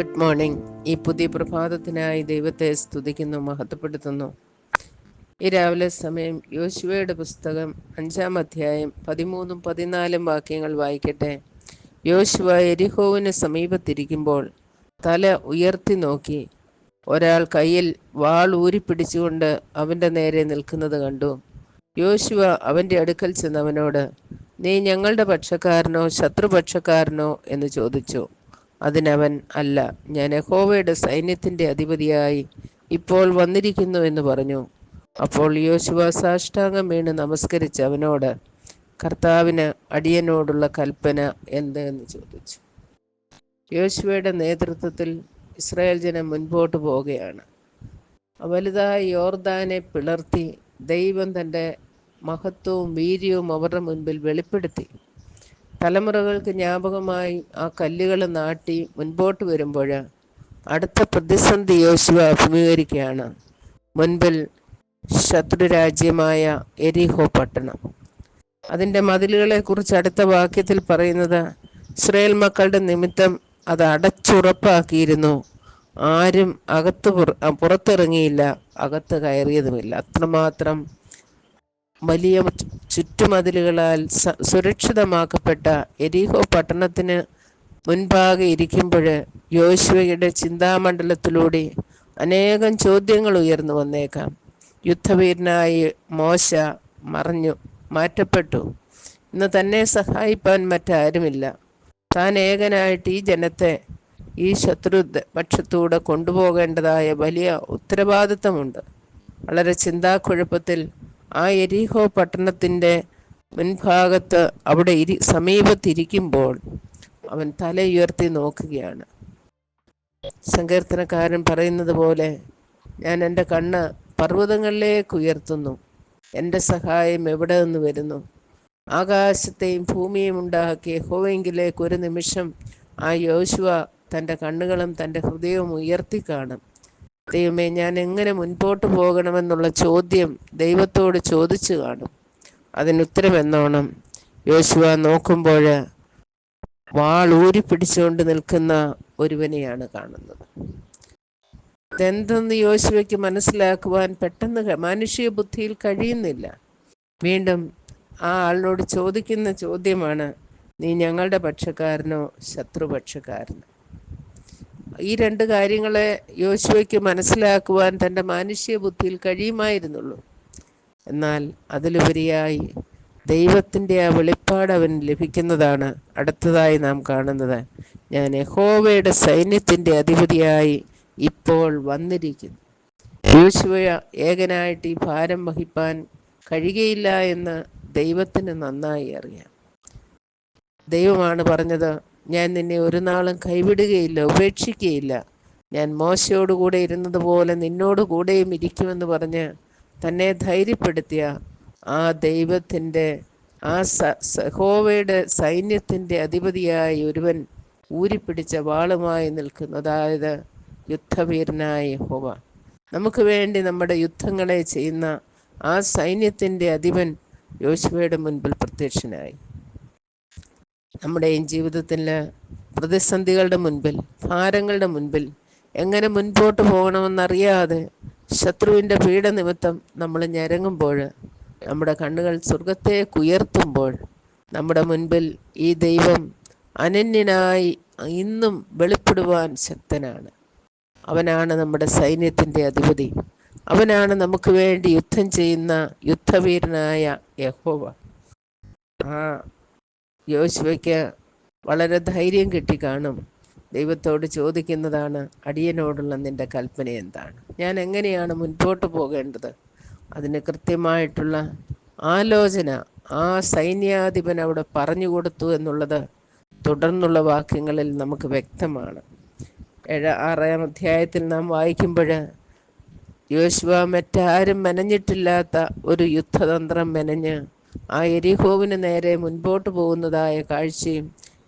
Good morning ഈ പുതിയ പ്രഭാതത്തിനായി ദൈവത്തെ സ്തുതിക്കുന്നു മഹത്വപ്പെടുത്തുന്നു. ഈ രാവിലെ സമയം യോശുവയുടെ പുസ്തകം അഞ്ചാം അധ്യായം പതിമൂന്നും പതിനാലും വാക്യങ്ങൾ വായിക്കട്ടെ. യോശുവ എരിഹോവിന് സമീപത്തിരിക്കുമ്പോൾ തല ഉയർത്തി നോക്കി. ഒരാൾ കയ്യിൽ വാൾ ഊരിപ്പിടിച്ചുകൊണ്ട് അവന്റെ നേരെ നിൽക്കുന്നത് കണ്ടു. യോശുവ അവന്റെ അടുക്കൽ ചെന്നവനോട് നീ ഞങ്ങളുടെ പക്ഷക്കാരനോ ശത്രുപക്ഷക്കാരനോ? എന്ന് ചോദിച്ചു. അതിനവൻ അല്ല. ഞാൻ യഹോവയുടെ സൈന്യത്തിന്റെ അധിപതിയായി ഇപ്പോൾ വന്നിരിക്കുന്നു എന്ന് പറഞ്ഞു. അപ്പോൾ യോശുവ സാഷ്ടാംഗം വീണ് നമസ്കരിച്ച് അവനോട് കർത്താവിന് അടിയനോടുള്ള കൽപ്പന എന്ത്? എന്ന് ചോദിച്ചു. യോശുവയുടെ നേതൃത്വത്തിൽ ഇസ്രായേൽ ജനം മുൻപോട്ട് പോവുകയാണ്. വലുതായ യോർദാനെ പിളർത്തി ദൈവം തന്റെ മഹത്വവും വീര്യവും അവരുടെ മുൻപിൽ വെളിപ്പെടുത്തി. തലമുറകൾക്ക് ജ്ഞാപകമായി ആ കല്ലുകൾ നാട്ടി മുൻപോട്ട് വരുമ്പോൾ അടുത്ത പ്രതിസന്ധി യോശുവ അഭിമുഖീകരിക്കുകയാണ്. മുൻപിൽ ശത്രുരാജ്യമായ എരിഹോ പട്ടണം. അതിന്റെ മതിലുകളെ കുറിച്ച് അടുത്ത വാക്യത്തിൽ പറയുന്നത് ഇസ്രയേൽ മക്കളുടെ നിമിത്തം അത് അടച്ചുറപ്പാക്കിയിരുന്നു. ആരും അകത്ത് പുറത്തിറങ്ങിയില്ല അകത്ത് കയറിയതുമില്ല. അത്രമാത്രം വലിയ ചുറ്റുമതിലുകളാൽ സുരക്ഷിതമാക്കപ്പെട്ട എരിഹോ പട്ടണത്തിന് മുൻപാകെ ഇരിക്കുമ്പോൾ യോശുവയുടെ ചിന്താമണ്ഡലത്തിലൂടെ അനേകം ചോദ്യങ്ങൾ ഉയർന്നു വന്നേക്കാം. യുദ്ധവീരനായി മോശ മറഞ്ഞു മാറ്റപ്പെട്ടു. ഇന്ന് തന്നെ സഹായിപ്പാൻ മറ്റാരുമില്ല. താൻ ഏകനായിട്ട് ഈ ജനത്തെ ഈ ശത്രു പക്ഷത്തൂടെ കൊണ്ടുപോകേണ്ടതായ വലിയ ഉത്തരവാദിത്തമുണ്ട്. വളരെ ചിന്താക്കുഴപ്പത്തിൽ ആ എരിഹോ പട്ടണത്തിന്റെ മുൻഭാഗത്ത് അവിടെ ഇരി സമീപത്തിരിക്കുമ്പോൾ അവൻ തലയുയർത്തി നോക്കുകയാണ്. സങ്കീർത്തനക്കാരൻ പറയുന്നത് പോലെ ഞാൻ എന്റെ കണ്ണ് പർവതങ്ങളിലേക്ക് ഉയർത്തുന്നു. എന്റെ സഹായം എവിടെ നിന്ന് വരുന്നു? ആകാശത്തെയും ഭൂമിയും ഉണ്ടാക്കിയ ഹോവെങ്കിലേക്ക് ഒരു നിമിഷം ആ യോശുവ തന്റെ കണ്ണുകളും തന്റെ ഹൃദയവും ഉയർത്തി കാണും. ദൈവമേ ഞാൻ എങ്ങനെ മുൻപോട്ട് പോകണമെന്നുള്ള ചോദ്യം ദൈവത്തോട് ചോദിച്ചു കാണും. അതിനുത്തരം എന്നോണം യോശുവ നോക്കുമ്പോൾ വാൾ ഊരിപ്പിടിച്ചുകൊണ്ട് നിൽക്കുന്ന ഒരുവനെയാണ് കാണുന്നത്. ഇതെന്തെന്ന് യോശുവയ്ക്ക് മനസ്സിലാക്കുവാൻ പെട്ടെന്ന് മാനുഷിക ബുദ്ധിയിൽ കഴിയുന്നില്ല. വീണ്ടും ആ ആളിനോട് ചോദിക്കുന്ന ചോദ്യമാണ് നീ ഞങ്ങളുടെ പക്ഷക്കാരനോ ശത്രുപക്ഷക്കാരനോ? ഈ രണ്ട് കാര്യങ്ങളെ യോശുവയ്ക്ക് മനസ്സിലാക്കുവാൻ തന്റെ മാനുഷ്യ ബുദ്ധിയിൽ കഴിയുമായിരുന്നുള്ളൂ. എന്നാൽ അതിലുപരിയായി ദൈവത്തിന്റെ ആ വെളിപ്പാട് അവൻ ലഭിക്കുന്നതാണ് അടുത്തതായി നാം കാണുന്നത്. ഞാൻ യഹോവയുടെ സൈന്യത്തിന്റെ അധിപതിയായി ഇപ്പോൾ വന്നിരിക്കുന്നു. യോശുവ ഏകനായിട്ട് ഈ ഭാരം വഹിപ്പാൻ കഴിയുകയില്ല എന്ന് ദൈവത്തിന് നന്നായി അറിയാം. ദൈവമാണ് പറഞ്ഞത് ഞാൻ നിന്നെ ഒരു നാളും കൈവിടുകയില്ല ഉപേക്ഷിക്കുകയില്ല. ഞാൻ മോശയോടുകൂടെ ഇരുന്നതുപോലെ നിന്നോട് കൂടെയും ഇരിക്കുമെന്ന് പറഞ്ഞ് തന്നെ ധൈര്യപ്പെടുത്തിയ ആ ദൈവത്തിന്റെ ആ സഹോവയുടെ സൈന്യത്തിന്റെ അധിപതിയായ ഒരുവൻ ഊരിപ്പിടിച്ച വാളുമായി നിൽക്കുന്നു. അതായത് യുദ്ധവീരനായ ഹോവ നമുക്ക് വേണ്ടി നമ്മുടെ യുദ്ധങ്ങളെ ചെയ്യുന്ന ആ സൈന്യത്തിന്റെ അധിപൻ യോശുവയുടെ മുൻപിൽ പ്രത്യക്ഷനായി. നമ്മുടെയും ജീവിതത്തിൽ പ്രതിസന്ധികളുടെ മുൻപിൽ ഭാരങ്ങളുടെ മുൻപിൽ എങ്ങനെ മുൻപോട്ട് പോകണമെന്നറിയാതെ ശത്രുവിന്റെ പീഡ നിമിത്തം നമ്മൾ ഞരങ്ങുമ്പോൾ നമ്മുടെ കണ്ണുകൾ സ്വർഗത്തെ ഉയർത്തുമ്പോൾ നമ്മുടെ മുൻപിൽ ഈ ദൈവം അനന്യനായി ഇന്നും വെളിപ്പെടുവാൻ ശക്തനാണ്. അവനാണ് നമ്മുടെ സൈന്യത്തിന്റെ അധിപതി. അവനാണ് നമുക്ക് വേണ്ടി യുദ്ധം ചെയ്യുന്ന യുദ്ധവീരനായ യഹോവ. ആ യോശുവയ്ക്ക് വളരെ ധൈര്യം കിട്ടി കാണും. ദൈവത്തോട് ചോദിക്കുന്നതാണ് അടിയനോടുള്ള നിന്റെ കൽപ്പന എന്താണ്? ഞാൻ എങ്ങനെയാണ് മുൻപോട്ട് പോകേണ്ടത്? അതിന് കൃത്യമായിട്ടുള്ള ആലോചന ആ സൈന്യാധിപൻ അവിടെ പറഞ്ഞു കൊടുത്തു എന്നുള്ളത് തുടർന്നുള്ള വാക്യങ്ങളിൽ നമുക്ക് വ്യക്തമാണ്. ഏഴ ആറാം അധ്യായത്തിൽ നാം വായിക്കുമ്പോൾ യോശുവ മറ്റാരും മെനഞ്ഞിട്ടില്ലാത്ത ഒരു യുദ്ധതന്ത്രം മെനഞ്ഞ് ആ എരിഹോവിന് നേരെ മുൻപോട്ട് പോകുന്നതായ കാഴ്ചയും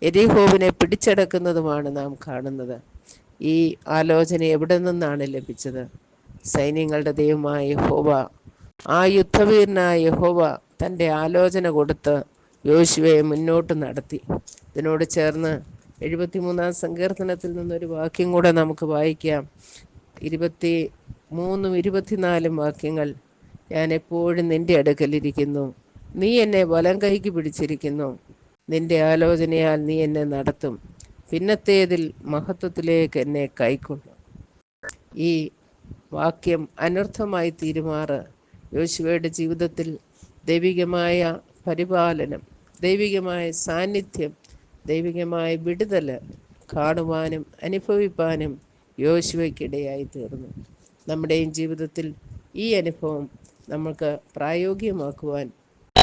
എരിഹോവിനെ പിടിച്ചടക്കുന്നതുമാണ് നാം കാണുന്നത്. ഈ ആലോചന എവിടെ നിന്നാണ് ലഭിച്ചത്? സൈന്യങ്ങളുടെ ദൈവമായ യഹോവ ആ യുദ്ധവീരനായ യഹോവ തന്റെ ആലോചന കൊടുത്ത് യോശുവയെ മുന്നോട്ട് നടത്തി. ഇതിനോട് ചേർന്ന് എഴുപത്തിമൂന്നാം സങ്കീർത്തനത്തിൽ നിന്നൊരു വാക്യം കൂടെ നമുക്ക് വായിക്കാം. ഇരുപത്തി മൂന്നും ഇരുപത്തിനാലും വാക്യങ്ങൾ ഞാൻ എപ്പോഴും നിന്റെ അടുക്കലിരിക്കുന്നു നീ എന്നെ വലം കൈക്ക് പിടിച്ചിരിക്കുന്നു. നിന്റെ ആലോചനയാൽ നീ എന്നെ നടത്തും. പിന്നത്തേതിൽ മഹത്വത്തിലേക്ക് എന്നെ കൈക്കൊള്ളും. ഈ വാക്യം അനർത്ഥമായി തീരുമാറ്. യോശുവയുടെ ജീവിതത്തിൽ ദൈവികമായ പരിപാലനം ദൈവികമായ സാന്നിധ്യം ദൈവികമായ വിടുതൽ കാണുവാനും അനുഭവിപ്പാനും യോശുവയ്ക്കിടയായി തീർന്നു. നമ്മുടെയും ജീവിതത്തിൽ ഈ അനുഭവം നമ്മൾക്ക് പ്രായോഗികമാക്കുവാൻ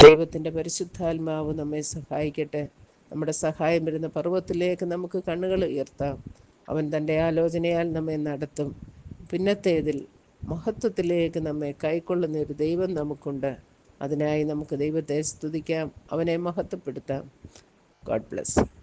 ദൈവത്തിന്റെ പരിശുദ്ധാത്മാവ് നമ്മെ സഹായിക്കട്ടെ. നമ്മുടെ സഹായം വരുന്ന പർവത്തിലേക്ക് നമുക്ക് കണ്ണുകൾ ഉയർത്താം. അവൻ തന്റെ ആലോചനയാൽ നമ്മെ നടത്തും. പിന്നത്തേതിൽ മഹത്വത്തിലേക്ക് നമ്മെ കൈക്കൊള്ളുന്ന ഒരു ദൈവം നമുക്കുണ്ട്. അതിനായി നമുക്ക് ദൈവത്തെ സ്തുതിക്കാം. അവനെ മഹത്വപ്പെടുത്താം. God bless